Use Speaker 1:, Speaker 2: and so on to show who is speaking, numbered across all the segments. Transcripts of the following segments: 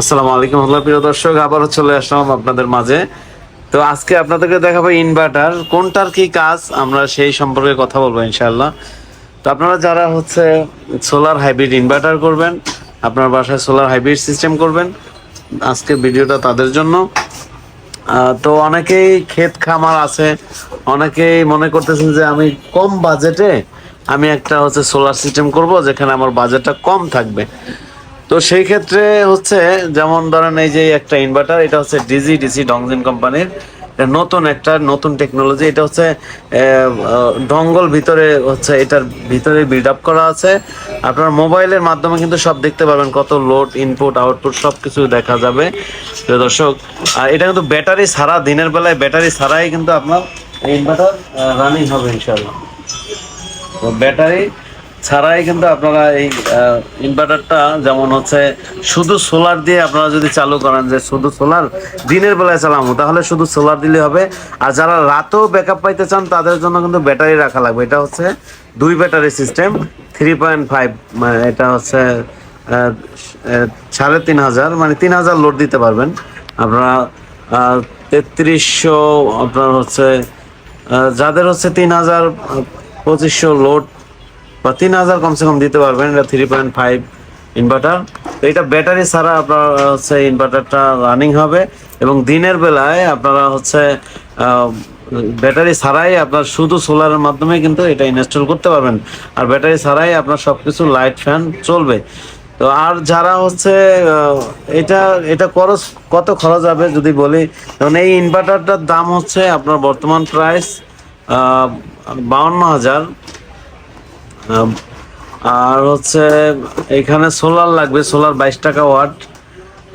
Speaker 1: আসসালামু আলাইকুম আল্লাহ প্রিয় দর্শক, আবারও চলে আসলাম আপনাদের মাঝে। তো আজকে আপনাদেরকে দেখাবো ইনভার্টার কোনটার কি কাজ, আমরা সেই সম্পর্কে কথা বলব ইনশাআল্লাহ। তো আপনারা যারা হচ্ছে সোলার হাইব্রিড ইনভার্টার করবেন, আপনার বাসায় সোলার হাইব্রিড সিস্টেম করবেন, আজকে ভিডিওটা তাদের জন্য। তো অনেকেই ক্ষেত খামার আছে, অনেকেই মনে করতেছেন যে আমি কম বাজেটে আমি একটা হচ্ছে সোলার সিস্টেম করব, যেখানে আমার বাজেটটা কম থাকবে। তো সেই ক্ষেত্রে হচ্ছে যেমন ধরেন এই যে একটা ইনভার্টার এটা হচ্ছে ডিজি ডিসি ডংজিন কোম্পানির নতুন একটা, নতুন টেকনোলজি এটা হচ্ছে ডঙ্গল ভিতরে হচ্ছে এটার ভিতরে বিল্ড আপ করা আছে। আপনার মোবাইলের মাধ্যমে কিন্তু সব দেখতে পাবেন কত লোড ইনপুট আউটপুট সব কিছু দেখা যাবে। দর্শক আর এটা কিন্তু ব্যাটারি ছাড়া, দিনের বেলায় ব্যাটারি ছাড়াই কিন্তু আপনার ইনভার্টার রানিং হবে ইনশাল্লাহ ব্যাটারি ছাড়াই কিন্তু আপনারা এই ইনভার্টারটা যেমন হচ্ছে শুধু সোলার দিয়ে আপনারা যদি চালু করেন যে শুধু সোলার দিনের বেলায় চালাবো, তাহলে শুধু সোলার দিলে হবে। আর যারা রাতেও ব্যাকআপ পাইতে চান, তাদের জন্য কিন্তু ব্যাটারি রাখা লাগবে। এটা হচ্ছে দুই battery system three point five মানে এটা হচ্ছে সাড়ে তিন হাজার মানে তিন হাজার লোড দিতে পারবেন। আপনারা তেত্রিশশো আপনার হচ্ছে যাদের হচ্ছে তিন হাজার পঁচিশশো লোড বা তিন হাজার কমসে কম দিতে পারবেন। এটা থ্রি পয়েন্ট ফাইভ ইনভার্টার তো এটা ব্যাটারি ছাড়া আপনার হচ্ছে ইনভার্টারটা রানিং হবে। এবং দিনের বেলায় আপনারা হচ্ছে ব্যাটারি ছাড়াই আপনার শুধু সোলারের মাধ্যমে কিন্তু এটা ইনস্টল করতে পারবেন। আর ব্যাটারি ছাড়াই আপনার সব কিছু লাইট ফ্যান চলবে। তো আর যারা হচ্ছে এটা এটা খরচ, কত খরচ হবে যদি বলি? যেমন এই ইনভার্টারটার দাম হচ্ছে আপনার বর্তমান প্রাইস বাউন্ন হাজার। আর হচ্ছে এখানে সোলার লাগবে, সোলার বাইশ টাকা ওয়াট।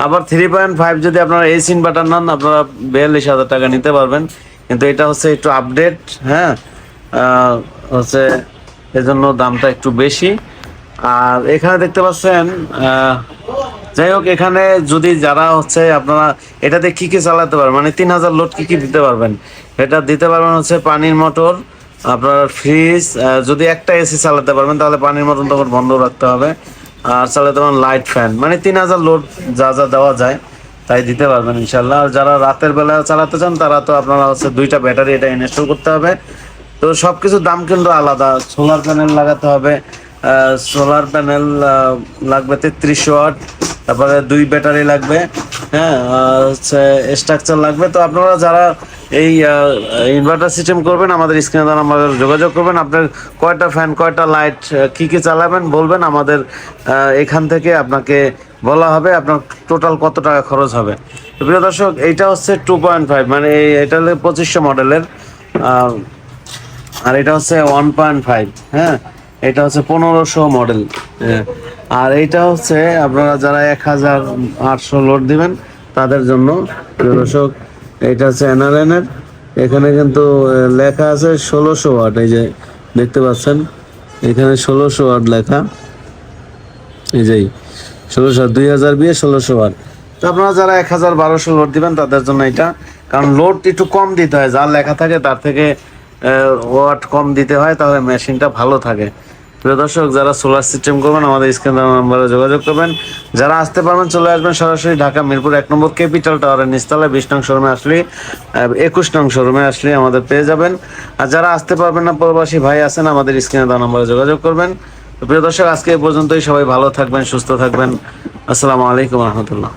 Speaker 1: আবার থ্রি পয়েন্ট ফাইভ যদি আপনারা এস ইনভার্টার নেন, আপনারা বিয়াল্লিশ হাজার টাকা নিতে পারবেন। কিন্তু এটা হচ্ছে একটু আপডেট হ্যাঁ? হচ্ছে এজন্য দামটা একটু বেশি। আর এখানে দেখতে পাচ্ছেন যাই হোক, এখানে যদি যারা হচ্ছে আপনারা এটাতে কি কি চালাতে পারবেন মানে তিন হাজার লোড কি কি দিতে পারবেন? এটা দিতে পারবেন হচ্ছে পানির মোটর আপনার ফ্রিজ যদি একটা এসি চালাতে পারবেন, তাহলে পানির মতন তখন বন্ধ রাখতে হবে। আর চালাতে পারেন লাইট ফ্যান মানে তিন হাজার লোড যা যা দেওয়া যায়, তাই দিতে পারবেন ইনশাল্লাহ আর যারা রাতের বেলা চালাতে চান, তারা তো আপনারা হচ্ছে দুইটা ব্যাটারি এটা ইনস্টল করতে হবে। তো সব কিছুর দাম কিন্তু আলাদা। সোলার প্যানেল লাগাতে হবে সোলার প্যানেল লাগবে তেত্রিশশো ওয়াট তারপরে দুই ব্যাটারি লাগবে হ্যাঁ হচ্ছে স্ট্রাকচার লাগবে। তো আপনারা যারা এই ইনভার্টার সিস্টেম করবেন, আমাদের স্ক্রিনে দ্বারা আমাদের যোগাযোগ করবেন। আপনার কয়টা ফ্যান কয়টা লাইট কি কি চালাবেন বলবেন, আমাদের এখান থেকে আপনাকে বলা হবে আপনার টোটাল কত টাকা খরচ হবে। তো প্রিয় দর্শক, এইটা হচ্ছে টু পয়েন্ট ফাইভ মানে এটা হলো পঁচিশশো মডেলের আর এটা হচ্ছে ওয়ান পয়েন্ট ফাইভ হ্যাঁ? এটা হচ্ছে পনেরোশো মডেল আর এইটা হচ্ছে আপনারা যারা এক হাজার আটশো লোড দিবেন, তাদের জন্য দর্শক এইটা হচ্ছে এনআরএন এর এখানে কিন্তু লেখা আছে ষোলোশো ওয়াট, এই যে দেখতে পাচ্ছেন। এখানে ষোলোশো ওয়াট লেখা। এই যেই ষোলোশো দুই হাজার বিয়ে ষোলোশো ওয়াট। তো আপনারা যারা এক হাজার বারোশো লোড দিবেন, তাদের জন্য এটা। কারণ লোড একটু কম দিতে হয় যা লেখা থাকে তার থেকে ওয়াট কম দিতে হয়, তাহলে মেশিনটা ভালো থাকে। প্রিয় দর্শক, যারা সোলার সিস্টেম করবেন, আমাদের স্ক্রিন নাম্বারে যোগাযোগ করবেন। যারা আসতে পারবেন, চলে আসবেন সরাসরি ঢাকা মিরপুর এক নম্বর ক্যাপিটাল টাওয়ারের নিচতলায়, বিশ নং শোরুমে আসলে একুশ নং শোরুমে আসলে আমাদের পেয়ে যাবেন। আর যারা আসতে পারবেন না, প্রবাসী ভাই আছেন, আমাদের স্ক্রিনে দেওয়া নম্বরে যোগাযোগ করবেন। প্রিয় দর্শক, আজকে এই পর্যন্তই। সবাই ভালো থাকবেন, সুস্থ থাকবেন। আসসালামু আলাইকুম রহমতুল্লাহ।